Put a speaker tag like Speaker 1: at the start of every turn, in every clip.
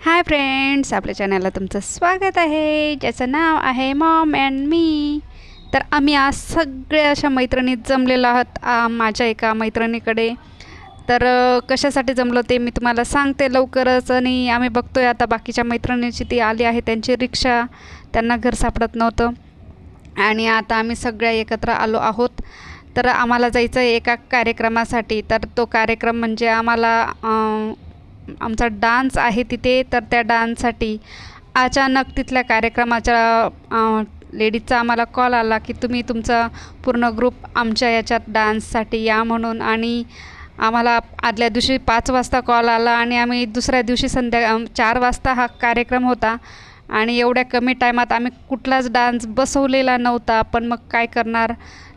Speaker 1: Hi friends आपल्या चॅनलला तुमचं स्वागत आहे. ज्याचं नाव आहे मॉम अँड मी तर आम्ही आज सगळ्या अशा मैत्रिणी जमलेलो आहोत माझ्या एका मैत्रिणीकडे. तर कशासाठी जमलो ते मी तुम्हाला सांगते लवकरच. आणि आम्ही बघतोय आता बाकीच्या मैत्रिणीची ती आली आहे त्यांची रिक्षा. त्यांना घर सापडत नव्हतं. आणि आता आम्ही सगळ्या एकत्र आलो आहोत. तर आम्हाला जायचं आहे एका कार्यक्रमासाठी. तर तो कार्यक्रम म्हणजे आम्हाला आमचा डान्स आहे तिथे तर त्या डान्ससाठी अचानक तिथल्या कार्यक्रमाच्या लेडीजचा आम्हाला कॉल आला की तुम्ही तुमचा पूर्ण ग्रुप आमच्या याच्यात डान्ससाठी या म्हणून आणि आम्हाला आदल्या दिवशी पाच वाजता कॉल आला आणि आम्ही दुसऱ्या दिवशी संध्या चार वाजता हा कार्यक्रम होता आणि एवढ्या कमी टायमात आम्ही कुठलाच डान्स बसवलेला नव्हता पण मग काय करणार?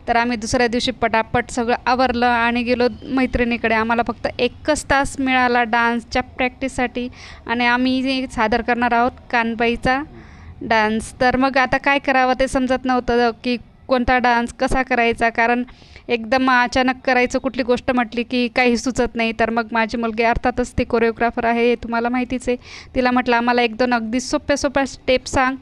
Speaker 1: तर आम्ही दुसऱ्या दिवशी पटापट सगळं आवरलं आणि गेलो मैत्रिणीकडे. आम्हाला फक्त एकच तास मिळाला डान्सच्या प्रॅक्टिससाठी आणि आम्ही सादर करणार आहोत कानबाईचा डान्स. तर मग आता काय करावं ते समजत नव्हतं की कोणता डान्स कसा करायचा कारण एकदम अचानक करायचं कुठली गोष्ट म्हटली की काही सुचत नाही. तर मग माझी मुलगी अर्थातच ती कोरिओग्राफर आहे हे तुम्हाला माहितीच आहे. तिला म्हटलं आम्हाला एक दोन अगदी सोप्या सोप्या स्टेप सांग.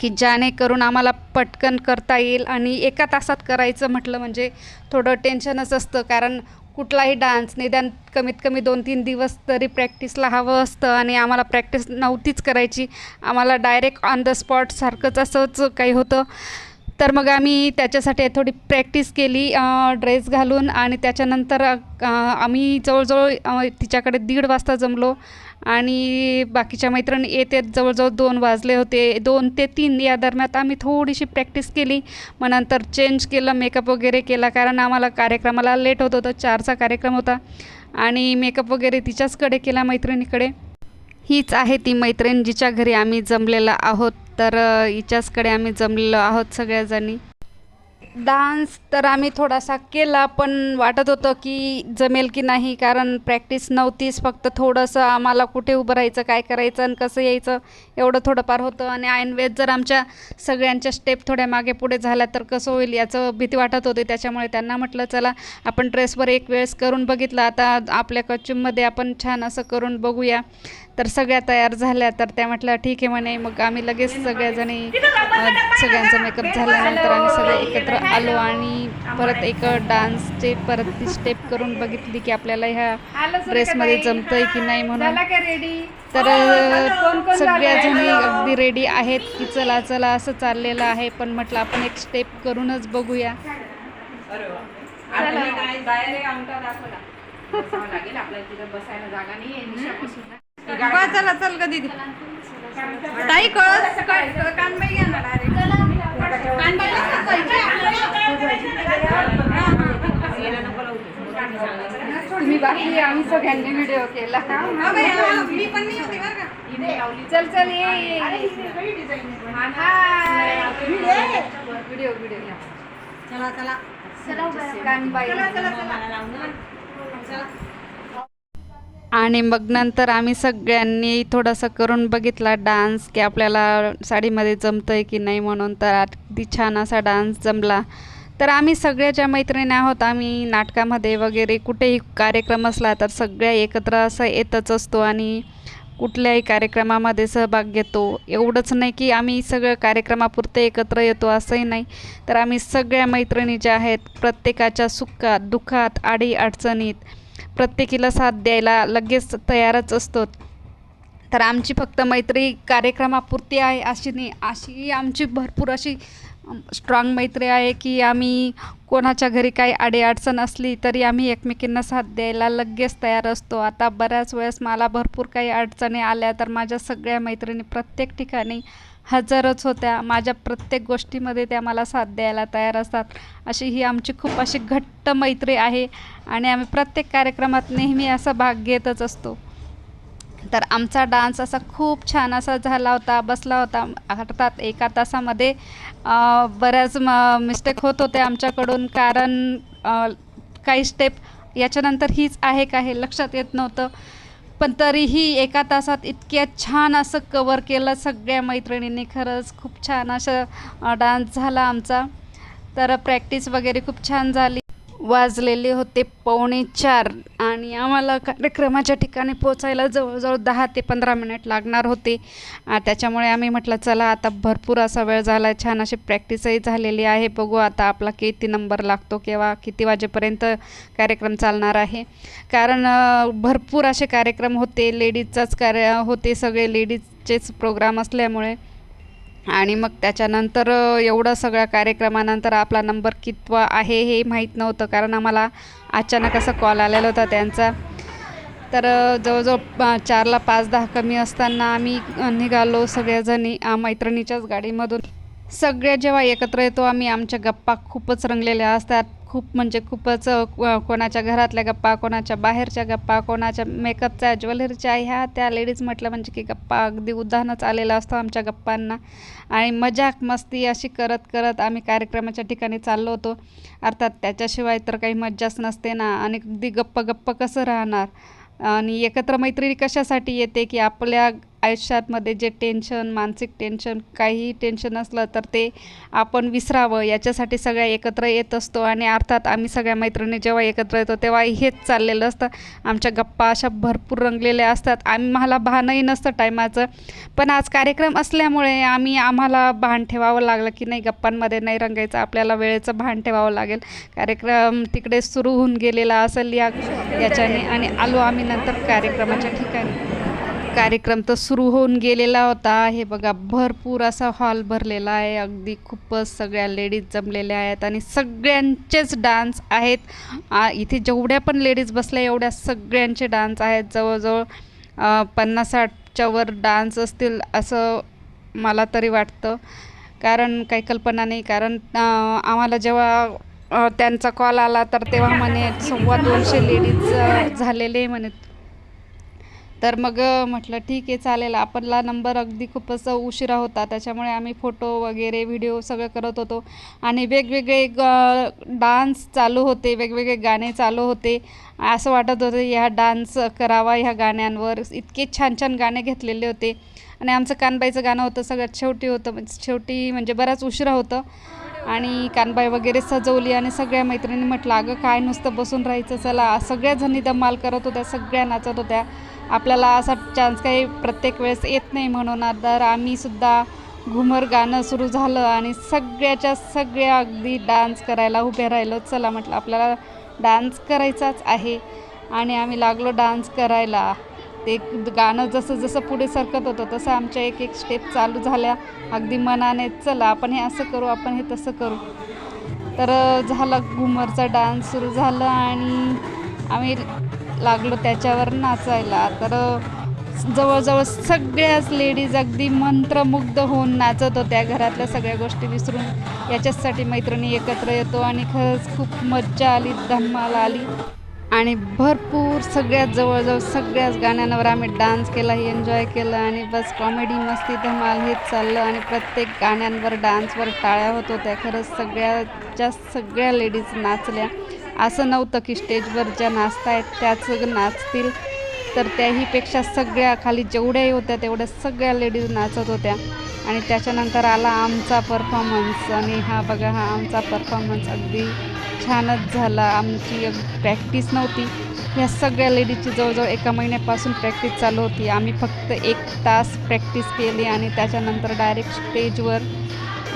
Speaker 1: की जेणेकरून आम्हाला पटकन करता येईल आणि एका तासात करायचं म्हटलं म्हणजे थोडं टेन्शनच असतं. कारण कुठलाही डान्स निदान कमीत कमी दोन तीन दिवस तरी प्रॅक्टिसला हवं असतं आणि आम्हाला प्रॅक्टिस नव्हतीच करायची. आम्हाला डायरेक्ट ऑन द स्पॉट सारखंच असंच काही होतं. तर मग आम्ही त्याच्यासाठी थोडी प्रॅक्टिस केली ड्रेस घालून आणि त्याच्यानंतर आम्ही जवळजवळ तिच्याकडे दीड वाजता जमलो. आणि बाकीच्या मैत्रिणी येते जवळजवळ दोन वाजले होते. दोन ते तीन या दरम्यान आम्ही थोडीशी प्रॅक्टिस केली. मग नंतर चेंज केलं मेकअप वगैरे केला कारण आम्हाला कार्यक्रमाला लेट होत होतं चारचा कार्यक्रम होता. आणि मेकअप वगैरे तिच्याचकडे केला मैत्रिणीकडे. हीच आहे ती मैत्रीण जिच्या घरी आम्ही जमलेलो आहोत. तर हिच्याचकडे आम्ही जमलेलो आहोत सगळ्याजणी. डान्स तर आम्ही थोडासा केला पण वाटत होतं की जमेल की नाही कारण प्रॅक्टिस नव्हतीच फक्त थोडंसं आम्हाला कुठे उभं राहायचं काय करायचं आणि कसं यायचं एवढं थोडंफार होतं. आणि ऐनवेळेस जर आमच्या सगळ्यांच्या स्टेप थोड्या मागे पुढे झाल्या तर कसं होईल याचं भीती वाटत होती. त्याच्यामुळे त्यांना म्हटलं चला आपण ड्रेसवर एक वेळेस करून बघितलं. आता आपल्या कच्यूममध्ये आपण छान असं करून बघूया. तर सगळ्या तयार झाल्या तर त्या म्हटलं ठीक आहे म्हणे. मग आम्ही लगेच सगळ्याजणी सगळ्यांचा मेकअप झाल्यानंतर आम्ही सगळे एकत्र आलो आणि परत एक डान्सचे परत ती स्टेप करून बघितली की आपल्याला ह्या ड्रेसमध्ये जमतंय की नाही म्हणून. तर सगळ्याजणी अगदी रेडी आहेत की चला चला असं चाललेलं आहे पण म्हटलं आपण एक स्टेप करूनच बघूया.
Speaker 2: चला चल का दीदी. ताई कळस कानबाई direct.
Speaker 1: तुम्ही बाकी आम्ही सगळ्यांनी व्हिडिओ केला.
Speaker 2: हा हा, मी पण नाही होती बरं का.
Speaker 1: चल चल ये ये व्हिडिओ व्हिडिओ
Speaker 2: चला चला.
Speaker 1: कानबाई.
Speaker 2: चला चला. चला.
Speaker 1: आणि मग नंतर आम्ही सगळ्यांनी थोडंसं करून बघितला डान्स की आपल्याला साडीमध्ये जमतं आहे की नाही म्हणून तर अगदी छान असा डान्स जमला. तर आम्ही सगळ्या ज्या मैत्रिणी आहोत आम्ही नाटकामध्ये वगैरे कुठेही कार्यक्रम असला तर सगळ्या एकत्र असं येतच असतो आणि कुठल्याही कार्यक्रमामध्ये सहभाग घेतो. एवढंच नाही की आम्ही सगळं कार्यक्रमापुरते एकत्र येतो असंही नाही. तर आम्ही सगळ्या मैत्रिणी ज्या आहेत प्रत्येकाच्या सुखात दुःखात आडी अडचणीत प्रत्येकीला साथ द्यायला लगेच तयारच असतो. तर आमची फक्त मैत्री कार्यक्रमापुरती आहे अशी नाही अशी आमची भरपूर अशी स्ट्रॉंग मैत्री आहे की आम्ही कोणाच्या घरी काही अडीअडचण असली तरी आम्ही एकमेकींना साथ द्यायला लगेच तयार असतो. आता बऱ्याच वेळेस मला भरपूर काही अडचणी आल्या तर माझ्या सगळ्या मैत्रिणी प्रत्येक ठिकाणी हजरच होत्या. माझ्या प्रत्येक गोष्टीमध्ये त्या मला साथ द्यायला तयार असतात. अशी ही आमची खूप अशी घट्ट मैत्री आहे आणि आम्ही प्रत्येक कार्यक्रमात नेहमी असा भाग घेतच असतो. तर आमचा डान्स असा खूप छान असा झाला होता बसला होता. अर्थात एका तासामध्ये बऱ्याच म मिस्टेक होत होते आमच्याकडून कारण काही स्टेप याच्यानंतर हीच आहे का हे लक्षात येत नव्हतं. पण तरीही एका तासात इतक्या छान असं कवर केलं सगळ्या मैत्रिणींनी. खरंच खूप छान असं डान्स झाला आमचा. तर प्रॅक्टिस वगैरे खूप छान झाली. वाजलेले होते पावणे चार. आणि आम्हाला कार्यक्रमाच्या ठिकाणी पोचायला जवळजवळ दहा ते पंधरा मिनिट लागणार होते. त्याच्यामुळे आम्ही म्हटलं चला आता भरपूर असा वेळ झाला छान अशी प्रॅक्टिसही झालेली आहे. बघू आता आपला किती नंबर लागतो किंवा किती वाजेपर्यंत कार्यक्रम चालणार आहे. कारण भरपूर असे कार्यक्रम होते. लेडीजचाच कार्य होते सगळे. लेडीजचेच प्रोग्राम असल्यामुळे आणि मग त्याच्यानंतर एवढं सगळ्या कार्यक्रमानंतर आपला नंबर कितवा आहे हे माहीत नव्हतं. कारण आम्हाला अचानक असा कॉल आलेला होता त्यांचा. तर जवळजवळ चारला पाच दहा कमी असताना आम्ही निघालो सगळ्याजणी मैत्रिणीच्याच गाडीमधून. सगळ्या जेव्हा एकत्र येतो आम्ही आमच्या गप्पा खूपच रंगलेल्या असतात. खूप म्हणजे खूपच कोणाच्या घरातल्या गप्पा कोणाच्या बाहेरच्या गप्पा कोणाच्या मेकअपच्या ज्वेलरीच्या ह्या त्या लेडीज म्हटलं म्हणजे की गप्पा अगदी उदाहरणच आलेला असतो आमच्या गप्पांना. आणि मजाक मस्ती अशी करत करत आम्ही कार्यक्रमाच्या ठिकाणी चाललो होतो. अर्थात त्याच्याशिवाय तर काही मज्जाच नसते ना. आणि अगदी गप्प गप्प कसं राहणार? आणि एकत्र मैत्रिणी कशासाठी येते की आपल्या आयुष्यामध्ये जे टेन्शन मानसिक टेन्शन काहीही टेन्शन असलं तर ते आपण विसरावं. याच्यासाठी सगळ्या एकत्र येत असतो आणि अर्थात आम्ही सगळ्या मैत्रिणी जेव्हा एकत्र येतो तेव्हा हेच चाललेलं असतं. आमच्या गप्पा अशा भरपूर रंगलेल्या असतात. आम्हाला भानही नसतं टायमाचं. पण आज कार्यक्रम असल्यामुळे आम्ही आम्हाला भान ठेवावं लागलं की नाही गप्पांमध्ये नाही रंगायचं. आपल्याला वेळेचं भान ठेवावं लागेल. कार्यक्रम तिकडे सुरू होऊन गेलेला असेल या याच्याने. आणि आलो आम्ही नंतर कार्यक्रमाच्या ठिकाणी. कार्यक्रम तर सुरू होऊन गेलेला होता. हे बघा भरपूर असा हॉल भरलेला आहे. अगदी खूपच सगळ्या लेडीज जमलेल्या आहेत आणि सगळ्यांचेच डान्स आहेत. इथे जेवढ्या पण लेडीज बसल्या एवढ्या सगळ्यांचे डान्स आहेत. जवळजवळ पन्नास साठच्या वर डान्स असतील असं मला तरी वाटतं. कारण काही कल्पना नाही. कारण आम्हाला जेव्हा त्यांचा कॉल आला तर तेव्हा म्हणे सव्वा दोनशे लेडीज झालेले म्हणे. तर मग म्हटलं ठीक आहे चालेल. आपला नंबर अगदी खूपच उशिरा होता. त्याच्यामुळे आम्ही फोटो वगैरे व्हिडिओ सगळं करत होतो. आणि वेगवेगळे ग डान्स चालू होते. वेगवेगळे गाणे चालू होते. असं वाटत होतं ह्या डान्स करावा ह्या गाण्यांवर. इतके छान छान गाणे घेतलेले होते. आणि आमचं कानबाईचं गाणं होतं सगळ्यात शेवटी होतं. म्हणजे शेवटी म्हणजे बराच उशिरा होतं. आणि कानबाई वगैरे सजवली आणि सगळ्या मैत्रिणी म्हटलं अगं काय नुसतं बसून राहायचं? चला सगळ्या जणी धमाल करत होत्या सगळ्या नाचत होत्या. आपल्याला असा चान्स काही प्रत्येक वेळेस येत नाही म्हणून. तर आम्हीसुद्धा घुमर गाणं सुरू झालं आणि सगळ्याच्या सगळ्या अगदी डान्स करायला उभे राहिलो. चला म्हटलं आपल्याला डान्स करायचाच आहे. आणि आम्ही लागलो डान्स करायला. ते गाणं जसं जसं पुढे सरकत होतं तसं आमच्या एक एक स्टेप चालू झाल्या. अगदी मनाने चला आपण हे असं करू आपण हे तसं करू. तर झाला घुमरचा डान्स सुरू झालं आणि आम्ही लागलो त्याच्यावर नाचायला. तर जवळजवळ सगळ्याच लेडीज अगदी मंत्रमुग्ध होऊन नाचत होत्या. घरातल्या सगळ्या गोष्टी विसरून याच्याचसाठी मैत्रिणी एकत्र येतो आणि खरंच खूप मज्जा आली धमाल आली. आणि भरपूर सगळ्यात जवळजवळ सगळ्याच गाण्यांवर आम्ही डान्स केला एन्जॉय केलं आणि बस कॉमेडी मस्ती धमाल हेच चाललं आणि प्रत्येक गाण्यांवर डान्सवर टाळ्या होत होत्या. खरंच सगळ्याच्या सगळ्या लेडीज नाचल्या. असं नव्हतं की स्टेजवर ज्या नाचतायत त्याच नाचतील. तर त्याहीपेक्षा सगळ्या खाली जेवढ्याही होत्या तेवढ्या सगळ्या लेडीज नाचत होत्या. आणि त्याच्यानंतर आला आमचा परफॉर्मन्स आणि हा बघा हा आमचा परफॉर्मन्स अगदी छानच झाला. आमची प्रॅक्टिस नव्हती. ह्या सगळ्या लेडीजची जवळजवळ एका महिन्यापासून प्रॅक्टिस चालू होती. आम्ही फक्त एक तास प्रॅक्टिस केली आणि त्याच्यानंतर डायरेक्ट स्टेजवर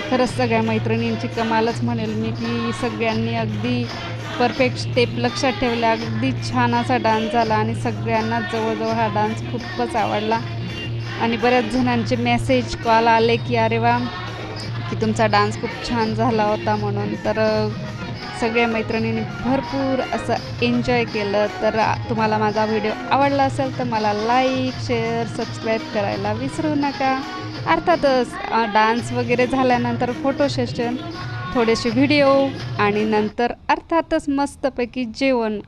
Speaker 1: खरंच सगळ्या मैत्रिणींची कमालच म्हणेल मी की सगळ्यांनी अगदी परफेक्ट स्टेप लक्षात ठेवल्या. अगदी छान असा डान्स झाला आणि सगळ्यांना जवळजवळ हा डान्स खूपच आवडला. आणि बऱ्याच जणांचे मेसेज कॉल आले की अरे वा की तुमचा डान्स खूप छान झाला होता म्हणून. तर सगळ्या मैत्रिणींनी भरपूर असं एन्जॉय केलं. तर तुम्हाला माझा व्हिडिओ आवडला असेल तर मला लाईक शेअर सबस्क्राईब करायला विसरू नका. अर्थातच डान्स वगैरे झाल्यानंतर फोटो सेशन थोडेसे व्हिडिओ आणि नंतर अर्थातच मस्तपैकी जेवण.